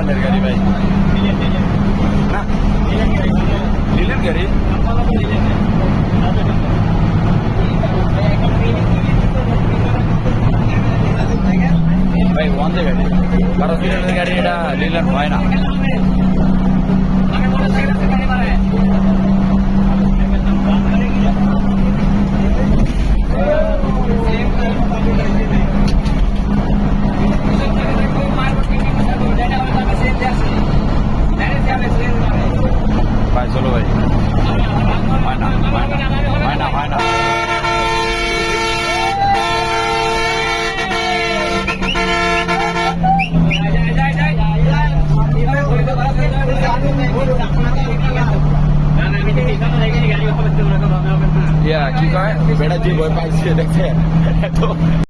అన్నారు గారి భాయ్ లిలిన్ గారి भाई वहाँ से गाड़ी बड़ा लीलन भाई ना ইয়া কি কয় বেড়া যে ভয় পাইছে দেখছে